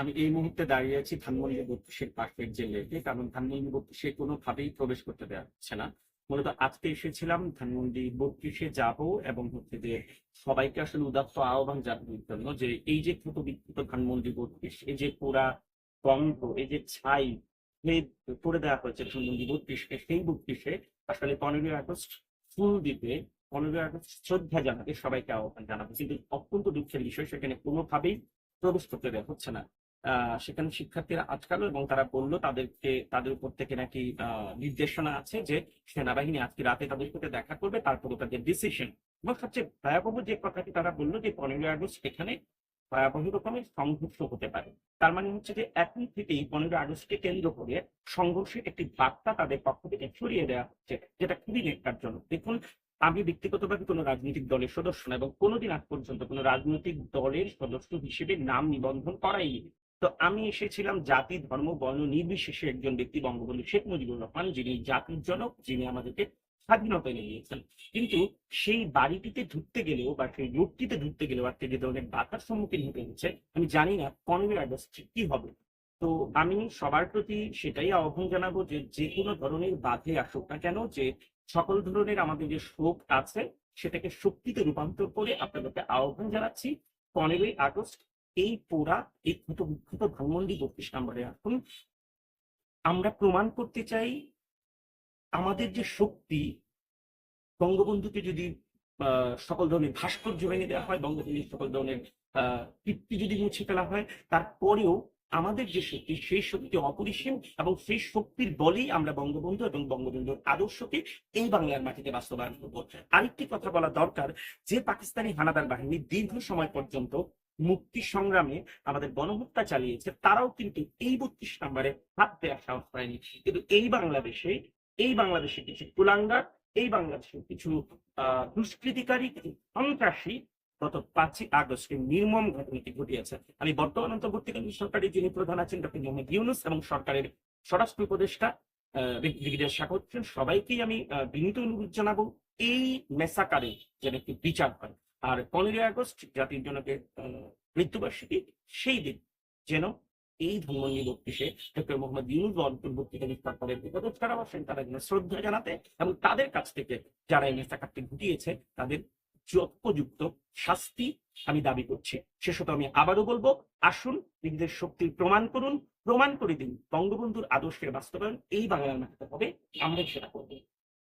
আমি এই মুহূর্তে দাঁড়িয়ে আছি ধানমন্ডি বত্রিশের পাশের যে লেকে কারণ ধানমন্ডি বত্রিশে কোনোভাবেই প্রবেশ করতে দেওয়া হচ্ছে না। মূলত আজকে এসেছিলাম ধানমন্ডি বত্রিশে যাব এবং হচ্ছে যে সবাইকে আসলে উদাত্ত আহ্বান জানানোর জন্য যে এই যে ক্ষত বিক্ষত ধানমন্ডি বত্রিশ, এই যে পুরা গন্ধ, এই যে ছাই করে দেওয়া হয়েছে ধানমন্ডি বত্রিশকে, সেই বত্রিশে আসলে পনেরোই আগস্ট ফুল দিতে, পনেরোই আগস্ট শ্রদ্ধা জানাতে সবাইকে আহ্বান জানাব। কিন্তু অত্যন্ত দুঃখের বিষয়, সেখানে কোনোভাবেই প্রবেশ করতে দেওয়া হচ্ছে না। সেখানে শিক্ষার্থীরা আটকালো এবং তারা বলল তাদেরকে, তাদের উপর থেকে নাকি নির্দেশনা আছে যে সেনাবাহিনী আজকে রাতে তাদের সাথে দেখা করবে, তারপরে তাদের ডিসিশন এবং সবচেয়ে ভয়াবহ যে কথাটি তারা বলল যে পনেরোই আগস্ট এখানে ভয়াবহ রকমের সংঘর্ষ হতে পারে। তার মানে হচ্ছে যে এখন থেকেই পনেরো আগস্টকে কেন্দ্র করে সংঘর্ষের একটি বার্তা তাদের পক্ষ থেকে ছড়িয়ে দেওয়া হচ্ছে, যেটা খুবই জন্য দেখুন, আমি ব্যক্তিগতভাবে কোনো রাজনৈতিক দলের সদস্য না এবং কোনোদিন আজ পর্যন্ত কোনো রাজনৈতিক দলের সদস্য হিসেবে নাম নিবন্ধন করাইনি তো আমি এসেছিলাম জাতি, ধর্ম, বর্ণ নির্বিশেষে একজন ব্যক্তি, বঙ্গবন্ধু শেখ মুজিবুর রহমান, যিনি জাতির জনক, যিনি আমাদেরকে স্বাধীনতা এনে দিয়েছেন কিন্তু সেই বাড়িটিতে ঢুকতে গেলেও বা সেই রোডটিতে ঢুকতে গেলেও আজকে যে ধরনের বাধার সম্মুখীন হতে হচ্ছে, আমি জানি না পনেরোই আগস্ট কি হবে। তো আমি সবার প্রতি সেটাই আহ্বান জানাব যে যে কোনো ধরনের বাধে আসুক না কেন, যে সকল ধরনের আমাদের যে শোক আছে, সেটাকে শক্তিতে রূপান্তর করে আপনাদেরকে আহ্বান জানাচ্ছি, পনেরোই আগস্ট এই পোড়া, এই ক্ষত বিক্ষত ধানমন্ডি বত্রিশ নম্বরে আসুন। আমরা প্রমাণ করতে চাই, আমাদের যে শক্তি, বঙ্গবন্ধুকে যদি সকল ধরনের ভাস্কর্য ভেঙে দেওয়া হয়, বঙ্গবন্ধুর সকল ধরনের কীর্তি যদি মুছে ফেলা হয়, তারপরেও আমাদের যে শক্তি, সেই শক্তি অপরিসীম এবং সেই শক্তির বলেই আমরা বঙ্গবন্ধু এবং বঙ্গবন্ধুর আদর্শকে এই বাংলার মাটিতে বাস্তবায়ন করব। আরেকটি কথা বলা দরকার, যে পাকিস্তানি হানাদার বাহিনী দীর্ঘ সময় পর্যন্ত মুক্তি সংগ্রামে আমাদের গণহত্যা চালিয়েছে, তারাও কিন্তু এই বত্রিশ নম্বরে হাত দেওয়ার সাহস পায়নি। কিন্তু এই বাংলাদেশে এই বাংলাদেশে কিছু কুলাঙ্গার, এই বাংলাদেশে কিছু আহ দুষ্কৃতিকারী সন্ত্রাসী গত পাঁচই আগস্টে নির্মম ঘটনাটি ঘটিয়েছে। আমি বর্তমান অন্তর্বর্তীকালীন সরকারের যিনি প্রধান আছেন, ডক্টর মোহাম্মদ ইউনুস এবং সরকারের স্বরাষ্ট্র উপদেষ্টা ব্রিগেডিয়ার শাখাত সবাইকেই আমি বিনীত অনুরোধ জানাব, এই মেসাকারে যেন একটি বিচার হয়। আর পনেরোই আগস্ট জাতির জনকের আহ, মৃত্যুবার্ষিকী সেই দিন যেন এই ধানমন্ডি বত্রিশে ডক্টর মোহাম্মদ ইউনুস বা অন্তর্বর্তীকালীন সরকারের বিপদত কারা বসেন তারা যেন শ্রদ্ধা জানাতে এবং তাদের কাছ থেকে যারা এই মেসাকারটি ঘটিয়েছে তাদের যথোপযুক্ত শাস্তি আমি দাবি করছি। শেষত আমি আবারও বলব আসুন নিজেদের শক্তির প্রমাণ করুন প্রমাণ করে দিন বঙ্গবন্ধুর আদর্শের বাস্তবায়ন এই বাংলার মাটিতে হবে আমরাই সেটা করব।